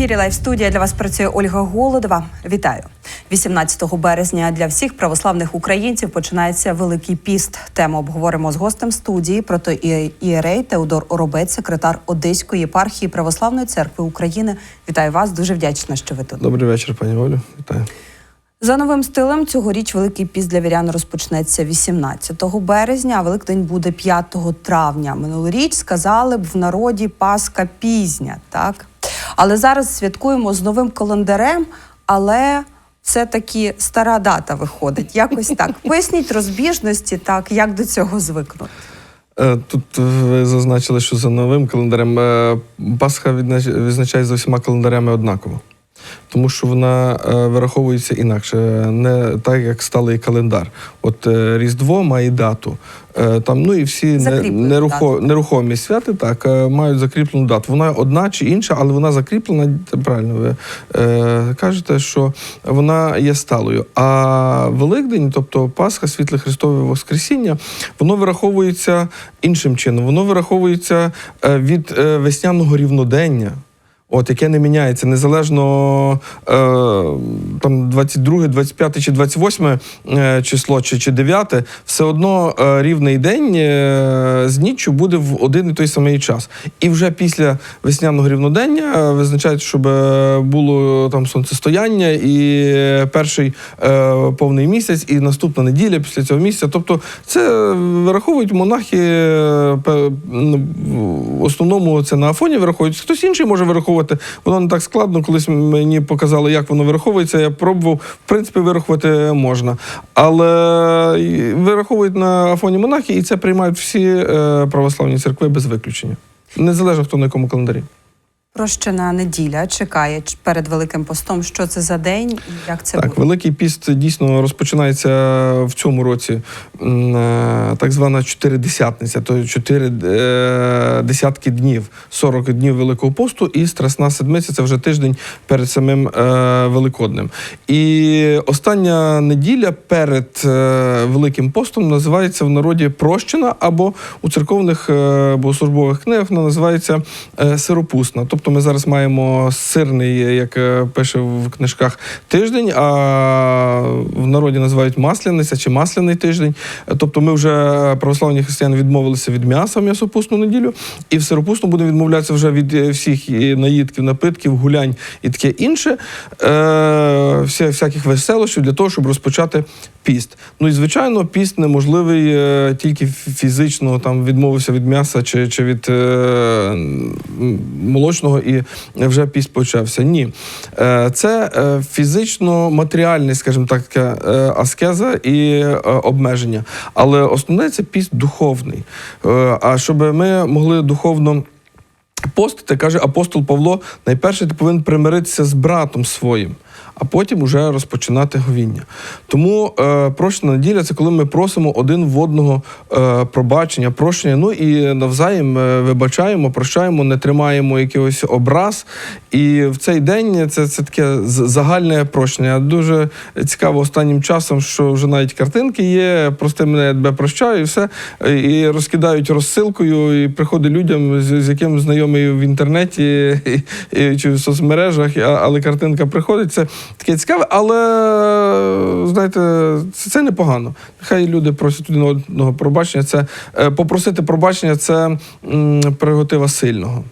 ефірі Лайв студія для вас працює Ольга Голодова. Вітаю 18 березня. Для всіх православних українців починається Великий піст. Тему обговоримо з гостем студії. Прото ієрей Теодор Оробець, секретар Одеської єпархії Православної церкви України. Вітаю вас. Дуже вдячна, що ви тут. Добрий вечір, пані Олю. Вітаю. За новим стилем цьогоріч Великий піст для вірян розпочнеться 18 березня, а Великдень буде 5 травня. Минулоріч сказали б в народі Пасха пізня, так? Але зараз святкуємо з новим календарем, але це таки стара дата виходить. Якось так. Поясніть розбіжності, так, як до цього звикнути. Е, Тут ви зазначили, що за новим календарем е, Пасха відзначає відзначається за всіма календарями однаково. Тому що вона е, вираховується інакше, не так, як сталий календар. От е, Різдво має дату. Е, Там, ну і всі не, нерухо, нерухомі святи так, мають закріплену дату. Вона одна чи інша, але вона закріплена, правильно ви е, кажете, що вона є сталою. А Великдень, тобто Пасха, світле Христове Воскресіння, воно вираховується іншим чином. Воно вираховується від весняного рівнодення. От, яке не міняється незалежно е, там 22, 25 чи 28 е, число, чи, чи 9, все одно е, рівний день е, з ніччю буде в один і той самий час. І вже після весняного рівнодення е, визначають, щоб е, було там сонцестояння і перший е, повний місяць, і наступна неділя після цього місяця. Тобто, це вираховують монахи. е, ну, В основному це на Афоні вираховують. Хтось інший може вираховувати. Воно не так складно. Колись мені показали, як воно вираховується. Я пробував. В принципі, вирахувати можна. Але вираховують на Афоні монахи, і це приймають всі е, православні церкви без виключення. Незалежно хто на якому календарі. Прощена неділя чекає перед Великим постом. Що це за день і як це Так, буде? Великий піст дійсно розпочинається в цьому році. е, Так звана чотиридесятниця, то чотири е, десятки днів, 40 днів Великого посту, і Страсна седмиця це вже тиждень перед самим е, Великоднем. І остання неділя перед Великим постом називається в народі прощена, або у церковних богослужбових книгах вона називається сиропусна. Тобто ми зараз маємо сирний, як е, пише в книжках, тиждень, а в народі називають масляниця чи масляний тиждень. Е, Тобто ми вже православні християни відмовилися від м'яса м'ясопусну неділю, і в сиропусну будемо відмовлятися вже від е, всіх наїдків, напитків, гулянь і таке інше, е, всяких веселощів для того, щоб розпочати піст. Ну і звичайно, піст неможливий е, тільки фізично там відмовився від м'яса чи, чи від е, м, молочного, і вже піст почався. Ні. Е, це е, фізично-матеріальний, скажімо так, е, аскеза і обмеження. Але основне це піст духовний. А щоб ми могли духовно. Постити, каже апостол Павло, найперше ти повинен примиритися з братом своїм, а потім уже розпочинати говіння. Тому е, прощена неділя це коли ми просимо один в одного е, пробачення, прощення. Ну і навзаєм е, вибачаємо, прощаємо, не тримаємо якихось образ. І в цей день це, це таке загальне прощення. Дуже цікаво останнім часом, що вже навіть картинки є, прости мене, тебе прощаю, і все. І розкидають розсилкою, і приходить людям, з, з яким знайомий в інтернеті і, і, чи в соцмережах, але картинка приходить. Це таке цікаве, але знаєте, це, це непогано. Нехай люди просять один одного пробачення. Це е, попросити пробачення це прерогатива сильного.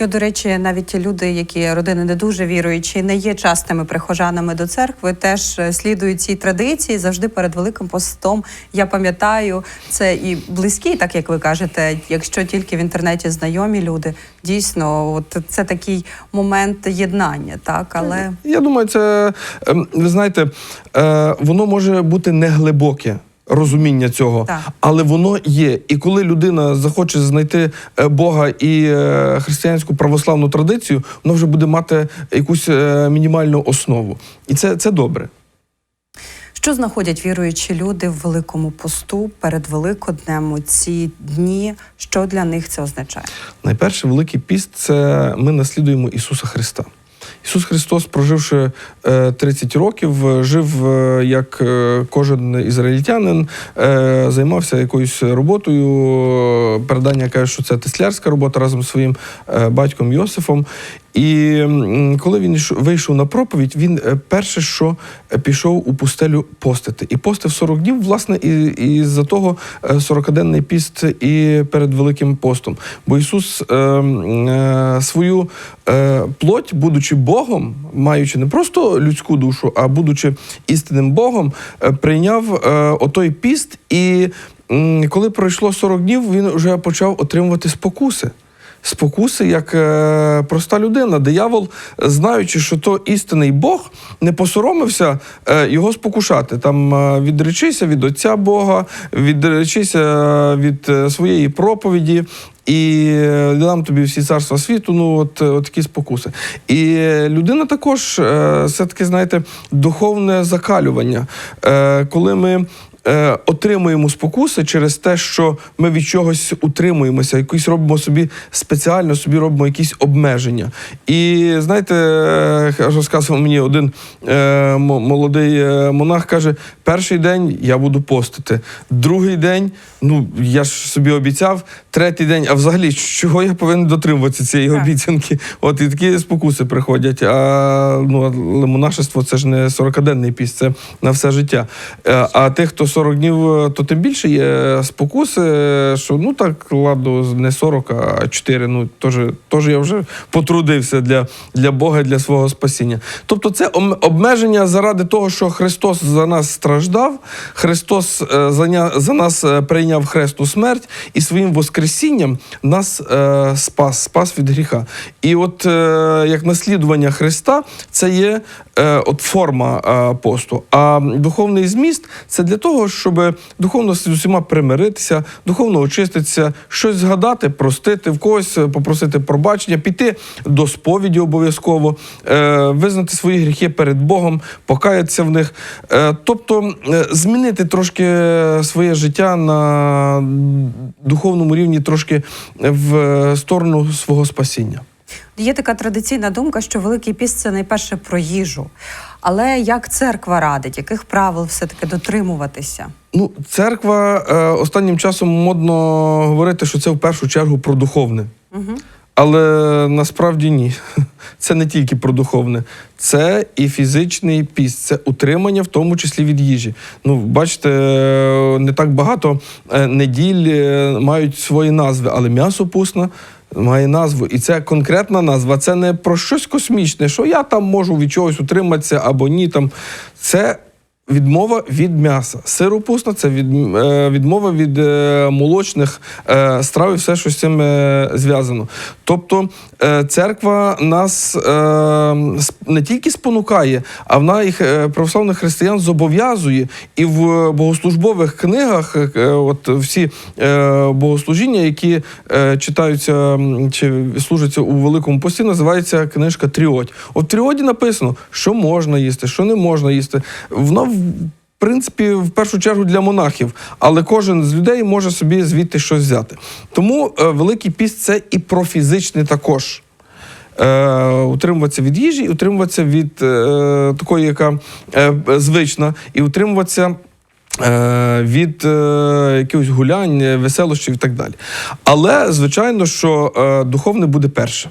І, до речі, навіть люди, які родини не дуже віруючі, не є частими прихожанами до церкви, теж е, слідують цій традиції завжди перед Великим постом. Я пам'ятаю, це і близькі, так як ви кажете, якщо тільки в інтернеті знайомі люди, дійсно, от це такий момент єднання, так але Я думаю, це ем, ви знаєте, е, воно може бути неглибоке. Розуміння цього, Так. але воно є. І коли людина захоче знайти е, Бога і е, християнську православну традицію, вона вже буде мати якусь е, мінімальну основу. І це, це добре. що знаходять віруючі люди в Великому посту перед Великоднем у ці дні? Що для них це означає? Найперше, Великий піст це ми наслідуємо Ісуса Христа. Ісус Христос, проживши е, 30 років, е, жив е, як е, кожен ізраїльтянин, е, займався якоюсь роботою. Передання каже, що це теслярська робота разом зі своїм е, батьком Йосифом. І коли він йшов- вийшов на проповідь, він е, перше, що е, пішов у пустелю постити. І постив 40 днів, власне, і, і за того е, 40-денний піст і перед Великим постом. Бо Ісус е, е, свою е, плоть, будучи Богом, маючи не просто людську душу, а будучи істинним Богом, е, прийняв е, отой піст. І м, коли пройшло 40 днів, він вже почав отримувати спокуси. Спокуси як е, проста людина. Диявол, знаючи, що то істинний Бог, не посоромився е, його спокушати. Там е, відречися від Отця Бога, відречися е, від е, своєї проповіді. І е, дам тобі всі царства світу, ну от, е, от такі спокуси. І людина також е, все-таки, знаєте, духовне закалювання. Коли ми е, отримуємо спокуси через те, що ми від чогось утримуємося, якось робимо собі спеціально, собі робимо якісь обмеження. І знаєте, е, розказував мені один е, молодий е, монах, каже: перший день я буду постити, другий день, ну я ж собі обіцяв, третій день, а взагалі, чого я повинен дотримуватися цієї Так. обіцянки? От і такі спокуси приходять. А ну, але монашество це ж не 40-денний піст, це на все життя. Е, А тих, хто 40 днів, е, то тим більше є спокуси, е, що ну так, ладно, не 40, а 4. Ну теж, я вже потрудився для, для Бога, для свого спасіння. Тобто, це обмеження заради того, що Христос за нас страждав, Христос е, за, нас прийняв хресту смерть і своїм воскресінням нас е, спас, спас від гріха. І от е, як наслідування Христа, це є е, от форма е, посту. А духовний зміст це для того, щоб духовно з усіма примиритися, духовно очиститися, щось згадати, простити в когось, е, попросити пробачення, піти до сповіді обов'язково, визнати свої гріхи перед Богом, покаятися в них. Тобто змінити трошки своє життя на духовному рівні, трошки в сторону свого спасіння. Є така традиційна думка, що Великий піст це найперше про їжу. Але як церква радить, яких правил все-таки дотримуватися? Ну, церква е, останнім часом модно говорити, що це в першу чергу про духовне. Угу. Але насправді ні. Це не тільки про духовне, це і фізичний піст, це утримання, в тому числі від їжі. Ну, бачите, е, не так багато е, неділь е, мають свої назви, але м'ясо пусне має назву. І це конкретна назва. Це не про щось космічне, що я там можу від чогось утриматися або ні. Там. Це Відмова від м'яса. Сиропусна це від, е, відмова від е, молочних е, страв і все, що з цим зв'язано. Тобто церква нас не тільки спонукає, а вона їх православних християн зобов'язує і в богослужбових книгах, от всі богослужіння, які читаються чи служаться у Великому пості, називається книжка Тріодь. От в Тріоді написано, що можна їсти, що не можна їсти. Вона в принципі в першу чергу для монахів, але кожен з людей може собі звідти щось взяти. Тому е, Великий піст це і про фізичне також. Е, утримуватися від їжі, і утримуватися від е, такої, яка е, звична, і утримуватися. е, Від е, якихось гулянь, веселощів і так далі. Але, звичайно, що е, духовне буде перше.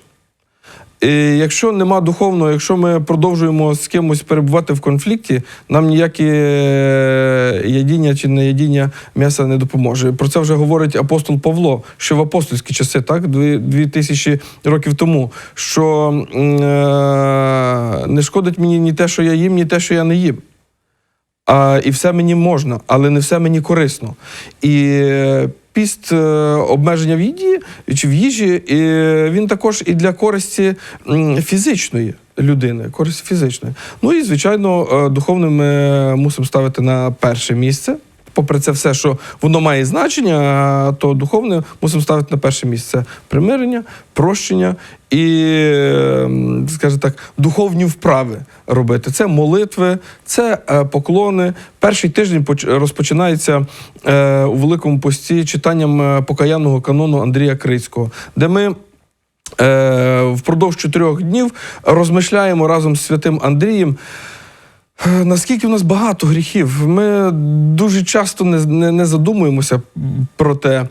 І якщо нема духовного, якщо ми продовжуємо з кимось перебувати в конфлікті, нам ніякі е, ядіння чи не ядіння м'яса не допоможе. Про це вже говорить апостол Павло, що в апостольські часи, так, дві тисячі років тому, що е, не шкодить мені ні те, що я їм, ні те, що я не їм. А, і все мені можна, але не все мені корисно. І е, піст е, обмеження в їді чи в їжі, і він також і для користі фізичної людини, користь фізичної. Ну і звичайно, е, духовне ми мусимо ставити на перше місце. Попри це все, що воно має значення, то духовне мусимо ставити на перше місце примирення, прощення і, ем, скажімо так, духовні вправи робити. Це молитви, це е, поклони. Перший тиждень розпочинається е, у Великому пості читанням е, покаянного канону Андрія Крицького, де ми. Впродовж чотирьох днів розмишляємо разом з святим Андрієм Наскільки в нас багато гріхів, ми дуже часто не, не, не задумуємося про те. Е,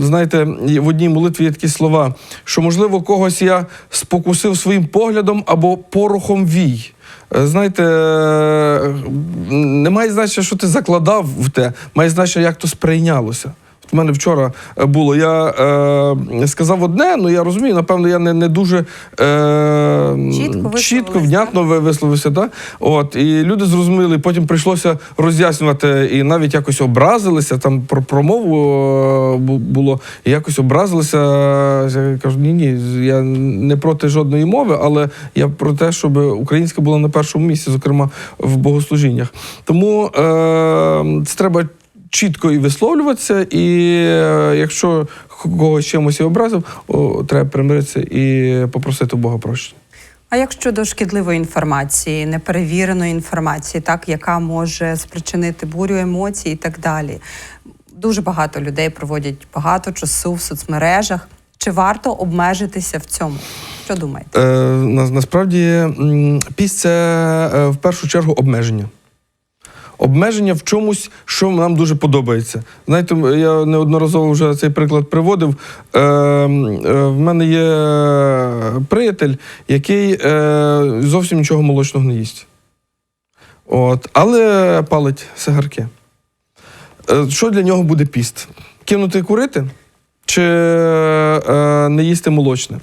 знаєте, в одній молитві є такі слова, що, можливо, когось я спокусив своїм поглядом або порохом вій. Е, Знаєте, е, немає значення, що ти закладав в те, має значення, як то сприйнялося. У мене вчора е, було. Я е, сказав одне, але я розумію, напевно, я не, не дуже е, Чітко чітко внятно ви- висловився. Так? От, і люди зрозуміли, потім прийшлося роз'яснювати, і навіть якось образилися. Там про промову е, було, і якось образилися. Я кажу, ні, ні, я не проти жодної мови, але я про те, щоб українська була на першому місці, зокрема в богослужіннях. Тому е, це треба чітко і висловлюватися, і е, якщо когось чимось і образив, о, треба примиритися і попросити у Бога прощення. А як щодо шкідливої інформації, неперевіреної інформації, так яка може спричинити бурю емоцій і так далі? Дуже багато людей проводять багато часу в соцмережах. Чи варто обмежитися в цьому? Що думаєте? Е, на, насправді це е, в першу чергу обмеження. Обмеження в чомусь, що нам дуже подобається. Знаєте, я неодноразово вже цей приклад приводив. Е, е, в мене є приятель, який е, зовсім нічого молочного не їсть. От, але палить сигарки. Е, що для нього буде піст? Кинути курити чи е, не їсти молочне?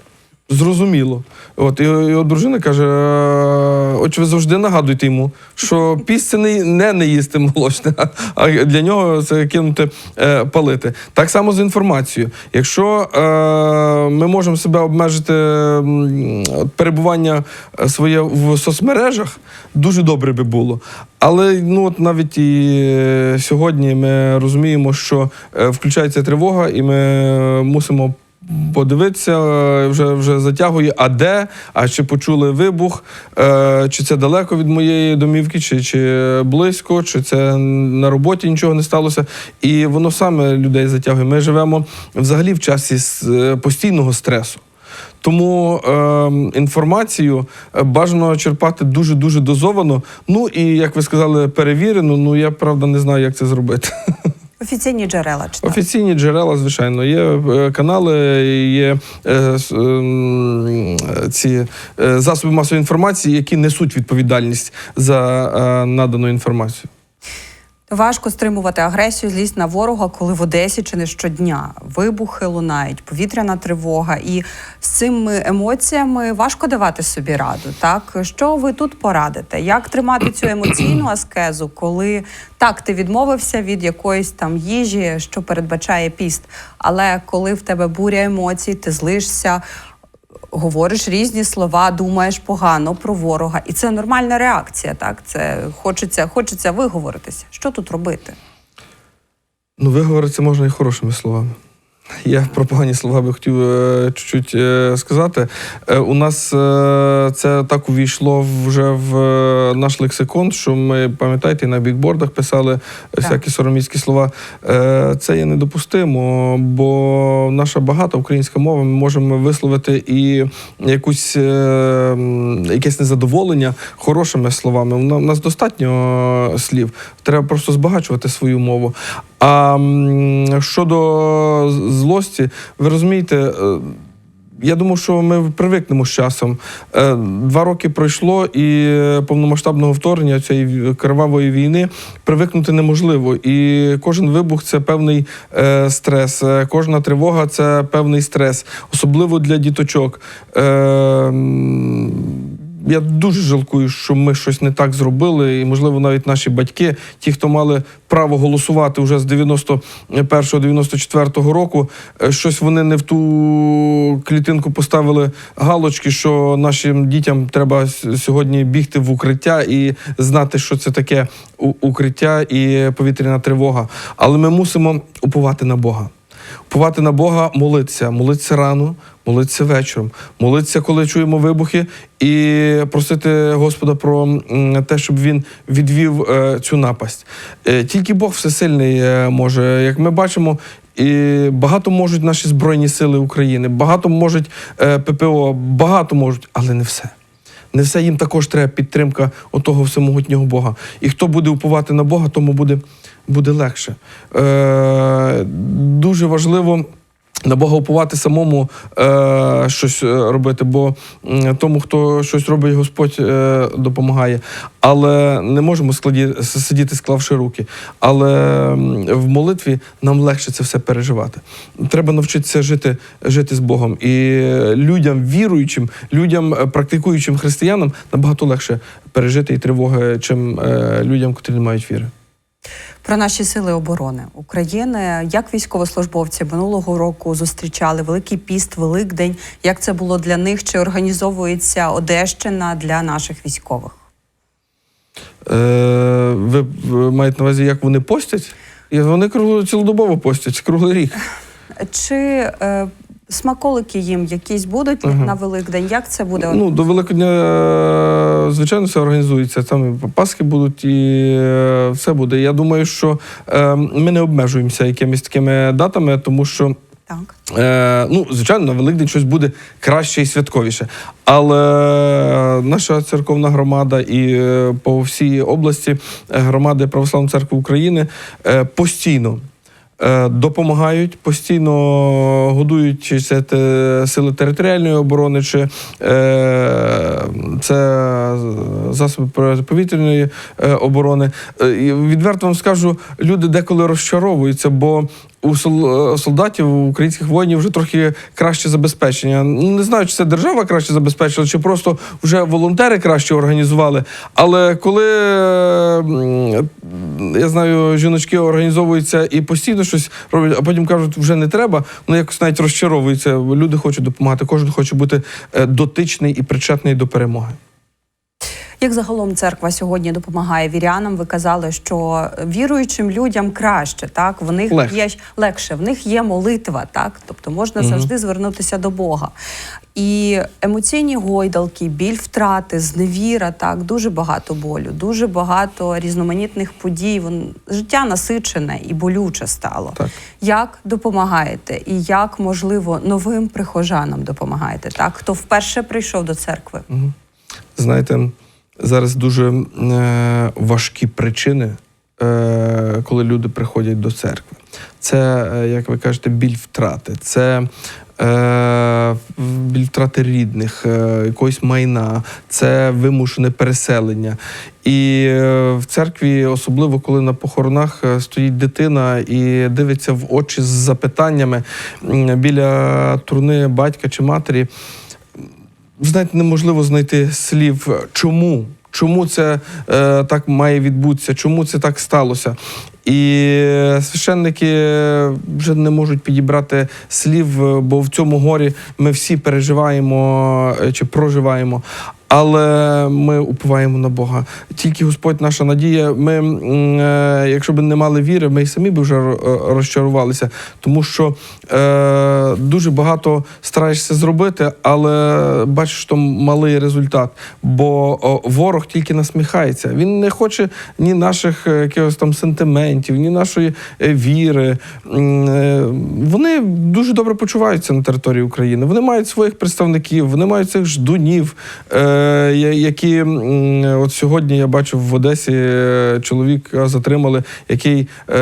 Зрозуміло. От і його дружина каже: «Е, от ви завжди нагадуйте йому, що піст це не, не, їсти молочне, а- для нього це кинути е, палити. Так само з інформацією. Якщо е, ми можемо себе обмежити перебування е, своє в соцмережах, дуже добре би було. Але ну от навіть і е, сьогодні ми розуміємо, що включається тривога, і ми мусимо подивитися, е, вже, вже затягує, а де, а чи почули вибух, е, чи це далеко від моєї домівки, чи, чи близько, чи це на роботі нічого не сталося. І воно саме людей затягує. Ми живемо взагалі в часі е, постійного стресу. Тому е, інформацію бажано черпати дуже дуже дозовано. Ну і як ви сказали, перевірено. Ну я правда не знаю, як це зробити. Офіційні джерела читати. Офіційні джерела, звичайно, є е, канали, є е, ем, ці е, засоби масової інформації, які несуть відповідальність за е, надану інформацію. Важко стримувати агресію, злість на ворога, коли в Одесі чи не щодня вибухи лунають, повітряна тривога, і з цими емоціями важко давати собі раду. Так що ви тут порадите? Як тримати цю емоційну аскезу, коли так ти відмовився від якоїсь там їжі, що передбачає піст, але коли в тебе буря емоцій, ти злишся. Говориш різні слова, думаєш погано про ворога, і це нормальна реакція. Так, це хочеться, хочеться виговоритися. Що тут робити? Ну, виговоритися можна і хорошими словами. Я про погані слова би хотів е, чуть-чуть е, сказати. Е, у нас це так увійшло вже в наш лексикон, що ми, пам'ятаєте, на бікбордах писали всякі сороміцькі слова. Це є недопустимо, бо наша багата українська мова, ми можемо висловити і якусь, якесь незадоволення хорошими словами. У нас достатньо слів. Треба просто збагачувати свою мову. А щодо злості, ви розумієте. е, Я думаю, що ми привикнемо з часом. Е, Два роки пройшло, і е, повномасштабного вторгнення цієї кривавої війни привикнути неможливо. І кожен вибух це певний стрес, кожна тривога це певний стрес, особливо для діточок. Я дуже жалкую, що ми щось не так зробили, і можливо навіть наші батьки, ті, хто мали право голосувати вже з 91-94 року, е, щось вони не в ту клітинку поставили галочки, що нашим дітям треба сьогодні бігти в укриття і знати, що це таке укриття і повітряна тривога. Але ми мусимо уповати на Бога. Уповати на Бога, молитися, молитися рано, молитися вечором, молитися, коли чуємо вибухи, і просити Господа про те, щоб він відвів е, цю напасть. Е, Тільки Бог всесильний е, може, як ми бачимо. І багато можуть наші Збройні Сили України, багато можуть ППО, багато можуть, але не все. Не все їм також треба підтримка отого всемогутнього Бога. І хто буде уповати на Бога, тому буде, буде легше. Е, дуже важливо. На Бога уповати самому е, щось е, робити, бо тому, хто щось робить, Господь е, допомагає. Але не можемо складі, сидіти, склавши руки. Але в молитві нам легше це все переживати. Треба навчитися жити, жити з Богом. І людям віруючим, людям е, практикуючим християнам набагато легше пережити і тривоги, чим е, людям, котрі не мають віри. Про наші сили оборони України, як військовослужбовці минулого року зустрічали Великий піст, Великдень. Як це було для них? Чи організовується Одещина для наших військових? Е, ви, маєте на увазі, як вони постять? І вони цілодобово постять, круглий рік. Чи е, смаколики їм якісь будуть Ага. на Великдень? Як це буде? Ну, до Великодня, е, звичайно, все організується. Там і Пасхи будуть, і е, все буде. Я думаю, що е, ми не обмежуємося якимись такими датами, тому що. Так. Е, ну, звичайно, на Великдень щось буде краще і святковіше. Але наша церковна громада і по всій області громади Православної церкви України постійно. Е, Допомагають постійно годують чи це сили територіальної оборони, чи е, це засоби протиповітряної е, оборони. Відверто вам скажу, люди деколи розчаровуються, бо у е, солдатів, у українських воїнів вже трохи краще забезпечення. Ну, Не знаю, чи це держава краще забезпечила, чи просто вже волонтери краще організували. Але коли я знаю, жіночки організовуються і постійно щось роблять, а потім кажуть, вже не треба, ну якось навіть розчаровуються. Люди хочуть допомагати, кожен хоче бути е, дотичний і причетний до перемоги. Як загалом церква сьогодні допомагає вірянам? Ви казали, що віруючим людям краще, так в них Легше. є легше, в них є молитва, так тобто можна Мгм. завжди звернутися до Бога. І емоційні гойдалки, біль втрати, зневіра, так дуже багато болю, дуже багато різноманітних подій. Вон життя насичене і болюче стало. Так. Як допомагаєте, і як можливо новим прихожанам допомагаєте? Так, хто вперше прийшов до церкви? Знаєте, зараз дуже е, важкі причини, е, коли люди приходять до церкви. Це, е, як ви кажете, біль втрати, це е, біль втрати рідних, е, якогось майна, це вимушене переселення. І е, в церкві, особливо коли на похоронах е, стоїть дитина і дивиться в очі з запитаннями біля турни батька чи матері. Знаєте, неможливо знайти слів, чому. Чому це е, так має відбутися? Чому це так сталося? І священники вже не можуть підібрати слів, е, бо в цьому горі ми всі переживаємо е, чи проживаємо. Але ми уповаємо на Бога. Тільки Господь наша надія. Ми, е, якщо б не мали віри, ми й самі б вже розчарувалися, тому що е, дуже багато стараєшся зробити, але бачиш, що малий результат. Бо ворог тільки насміхається. Він не хоче ні наших е, якихось там сентиментів, ні нашої е, віри. Е, Вони дуже добре почуваються на території України. Вони мають своїх представників, вони мають цих ждунів, е, які от сьогодні я бачив в Одесі е, чоловіка затримали, який е,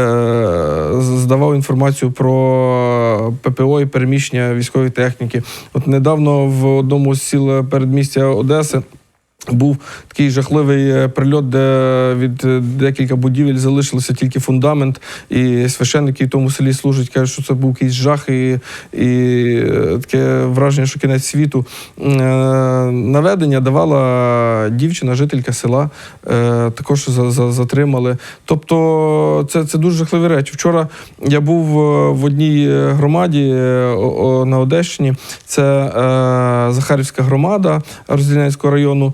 здавав інформацію про ППО і переміщення військової техніки. От недавно в одному з сіл передмістя Одеси. Був такий жахливий е, прильот, де від е, декілька будівель залишилося тільки фундамент, і священники в тому селі служать, кажуть, що це був якийсь жах, і, і е, таке враження, що кінець світу. Наведення давала дівчина, жителька села, також за, за, затримали. Тобто це, це дуже жахливі речі. Вчора я був в одній громаді на Одещині. Це Захарівська громада Роздільнянського району.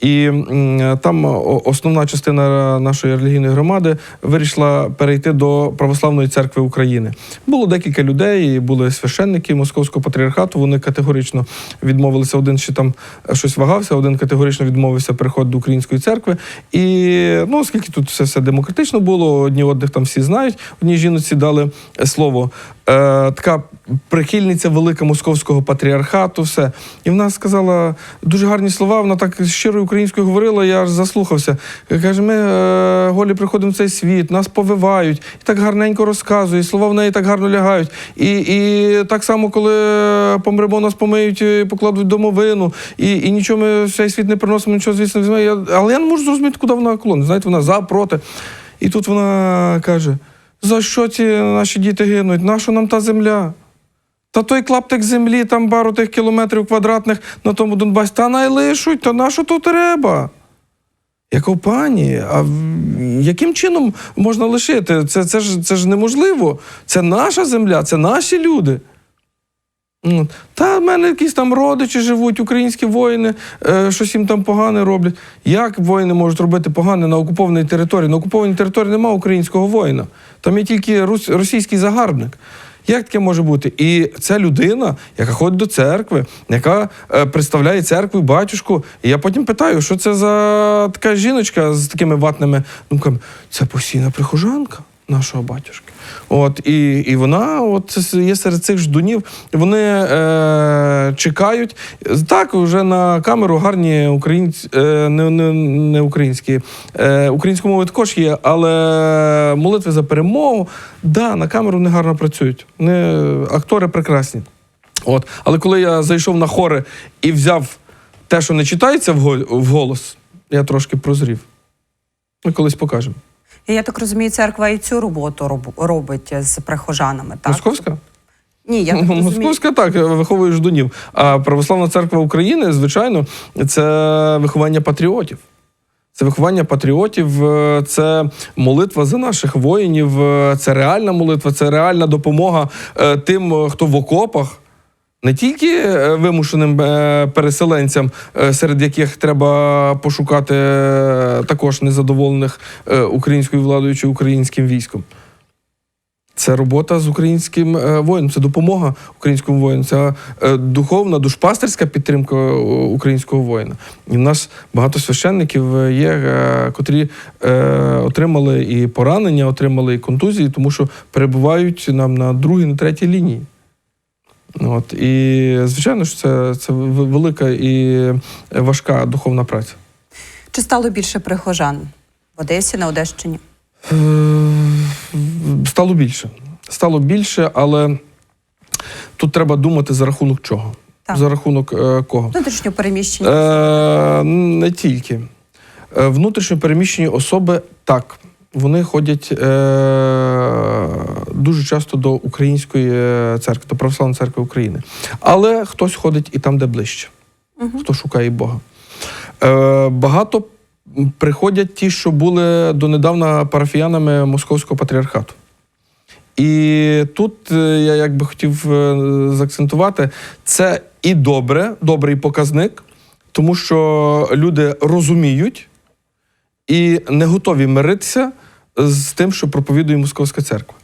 І там основна частина нашої релігійної громади вирішила перейти до Православної церкви України. Було декілька людей, були священники Московського патріархату. Вони категорично відмовилися. Один ще там щось вагався, один категорично відмовився переходити до української церкви. І ну, оскільки тут все, все демократично було, одні одних там всі знають, одній жіночці дали е, слово. Е, така прихильниця велика московського патріархату, все. І вона сказала дуже гарні слова. Вона так щиро українською говорила, я аж заслухався. Каже, ми е, голі приходимо в цей світ, нас повивають, і так гарненько розказує, слова в неї так гарно лягають. І, і так само, коли помремо, нас помиють, і покладуть домовину, і, і нічого ми в цей світ не приносимо, нічого звісно не візьмемо. Я- Але я не можу зрозуміти, куди вона клонить. Знаєте, вона за, проти. І тут вона каже: за що ці наші діти гинуть? Нащо нам та земля? Та той клаптик землі, там пару тих кілометрів квадратних на тому Донбасі, та найлишуть, то на що то треба? Я кажу, пані, а яким чином можна лишити? Це, це, ж, це ж неможливо. Це наша земля, це наші люди. Ну, Та в мене якісь там родичі живуть, українські воїни, е, щось їм там погане роблять. Як воїни можуть робити погане на окупованій території? На окупованій території немає українського воїна. Там є тільки російський загарбник. Як таке може бути? І це людина, яка ходить до церкви, яка е, представляє церкву, батюшку. І я потім питаю, що це за така жіночка з такими ватними думками. Це постійна прихожанка нашого батюшки. От, і, і вона от є серед цих ждунів. Вони е, чекають. Так, вже на камеру гарні українці, е, не, не, не українські. Е, українською мовою також є, але молитви за перемогу, да, на камеру не гарно працюють. Не, актори прекрасні. От. Але коли я зайшов на хори і взяв те, що не читається вго- вголос, я трошки прозрів. Ми колись покажемо. І я так розумію, церква і цю роботу робить з прихожанами, так? Московська? Ні, я так розумію. Московська так, виховує ждунів. А Православна церква України, звичайно, це виховання патріотів. Це виховання патріотів, е, це молитва за наших воїнів, е, це реальна молитва, це реальна допомога е, тим, хто в окопах. Не тільки е, вимушеним е, переселенцям, е, серед яких треба пошукати також незадоволених українською владою чи українським військом. Це робота з українським воїном, це допомога українському воїну, це духовна, душпастерська підтримка українського воїна. І в нас багато священників є, котрі отримали і поранення, отримали і контузії, тому що перебувають нам на другій, на третій лінії. От, і звичайно ж, це, це велика і важка духовна праця. Чи стало більше прихожан в Одесі, на Одещині? Е, Стало більше. Стало більше, але тут треба думати за рахунок чого. Так. За рахунок е, кого? Внутрішньо переміщення. Е, не тільки. Е, внутрішньо переміщені особи так. Вони ходять е, дуже часто до української е, церкви, до православної церкви України. Але хтось ходить і там, де ближче, хто шукає Бога. Е, багато приходять ті, що були донедавна парафіянами Московського патріархату. І тут е, я як би хотів е, заакцентувати, це і добре, добрий показник, тому що люди розуміють і не готові миритися з тим, що проповідує Московська церква.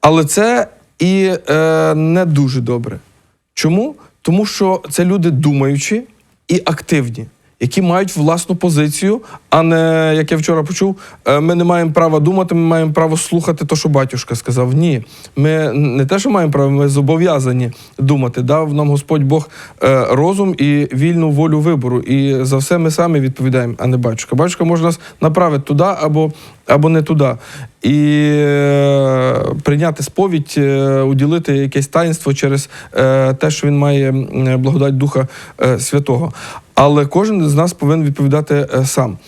Але це і е, не дуже добре. Чому? Тому що це люди думаючі і активні, які мають власну позицію, а не, як я вчора почув, е, ми не маємо права думати, ми маємо право слухати те, що батюшка сказав. Ні, ми не те, що маємо право, ми зобов'язані думати. Дав нам Господь Бог е, розум і вільну волю вибору. І за все ми самі відповідаємо, а не батюшка. Батюшка може нас направити туди або, або не туди. І е, прийняти сповідь, уділити якесь таїнство через те, що він має благодать Духа Святого. Але кожен з нас повинен відповідати е, сам.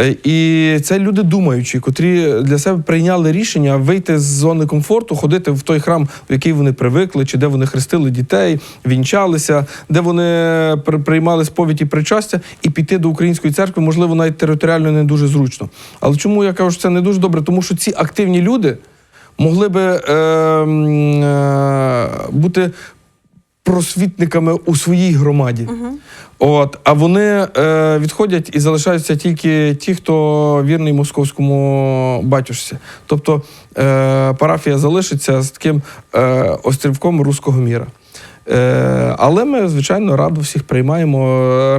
Е, І це люди думаючі, котрі для себе прийняли рішення вийти з зони комфорту, ходити в той храм, в який вони привикли, чи де вони хрестили дітей, вінчалися, де вони приймали сповідь і причастя, і піти до української церкви, можливо, навіть територіально не дуже зручно. Але чому я кажу, що це не дуже добре? Тому що ці активні люди могли би е, е, бути просвітниками у своїй громаді. От, а вони е, відходять і залишаються тільки ті, хто вірний московському батюшці. Тобто е, парафія залишиться з таким е, острівком руського міра. Е, але ми, звичайно, радо всіх приймаємо,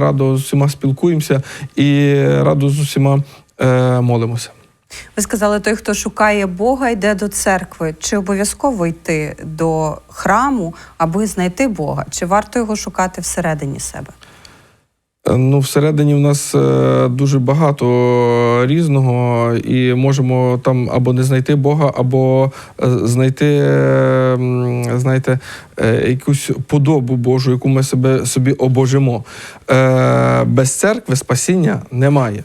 радо з усіма спілкуємося і радо з усіма е, молимося. Ви сказали, той, хто шукає Бога, йде до церкви. Чи обов'язково йти до храму, аби знайти Бога? Чи варто його шукати всередині себе? Ну, всередині в нас е, дуже багато різного, і можемо там або не знайти Бога, або е, знайти, е, знаєте, е, якусь подобу Божу, яку ми себе собі обожимо. Без церкви спасіння немає.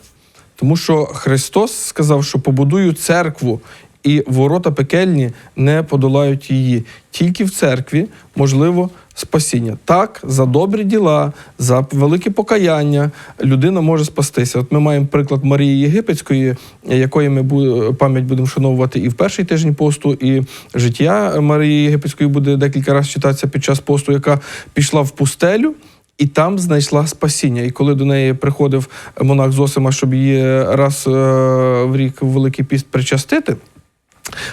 Тому що Христос сказав, що побудую церкву, і ворота пекельні не подолають її. Тільки в церкві можливо спасіння. Так, за добрі діла, за велике покаяння людина може спастися. От ми маємо приклад Марії Єгипетської, якої ми пам'ять будемо вшановувати і в перший тиждень посту, і життя Марії Єгипетської буде декілька разів читатися під час посту, яка пішла в пустелю. І там знайшла спасіння. І коли до неї приходив монах Зосима, щоб її раз е, в рік в Великий піст причастити,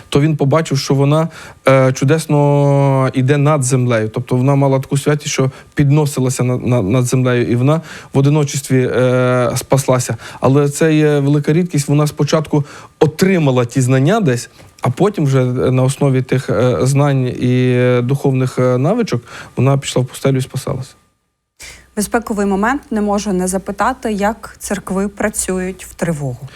то він побачив, що вона е, чудесно йде над землею. Тобто вона мала таку святість, що підносилася над, над, над землею, і вона в одиночестві е, спаслася. Але це є велика рідкість. Вона спочатку отримала ті знання десь, а потім вже на основі тих е, знань і духовних е, навичок вона пішла в пустелю і спасалася. Безпековий момент не можу не запитати, як церкви працюють в тривогу.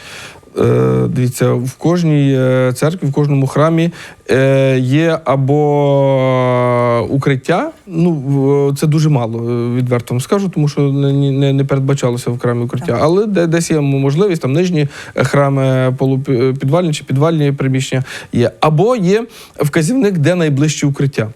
Е, Дивіться, в кожній е, церкві, в кожному храмі е, є або укриття. Ну, це дуже мало, відверто вам скажу, тому що не, не, не передбачалося в храмі укриття. Так. Але де, десь є можливість, там нижні храми, полупідвальні чи підвальні приміщення є. Або є вказівник, де найближче укриття.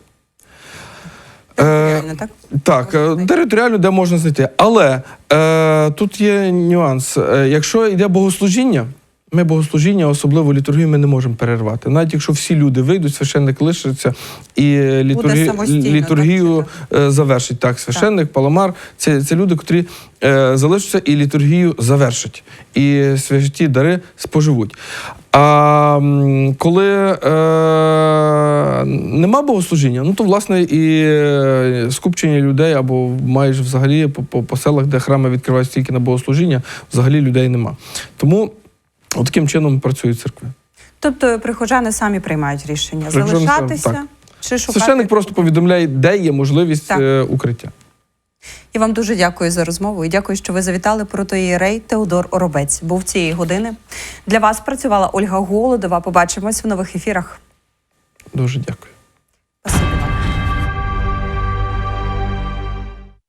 Реально, так? так, е, територіально, де можна знайти. Але е, тут є нюанс. Якщо йде богослужіння, ми богослужіння, особливо літургію, ми не можемо перервати. Навіть якщо всі люди вийдуть, священник лишиться і літургі... літургію е, завершить. Так, священник, паламар це, це люди, котрі е, залишаться і літургію завершать, і святі дари споживуть. А коли е, нема богослужіння, ну то власне і е, скупчення людей або майже взагалі по, по, по селах, де храми відкриваються тільки на богослужіння, взагалі людей нема. Тому от таким чином працюють церкви. Тобто прихожани самі приймають рішення Прихожани залишатися так. чи шукати. Священник просто повідомляє, де є можливість Так. е, укриття. Я вам дуже дякую за розмову і дякую, що ви завітали протоїрей Теодор Оробець. Був цієї години. Для вас працювала Ольга Голодова. Побачимось в нових ефірах. Дуже дякую.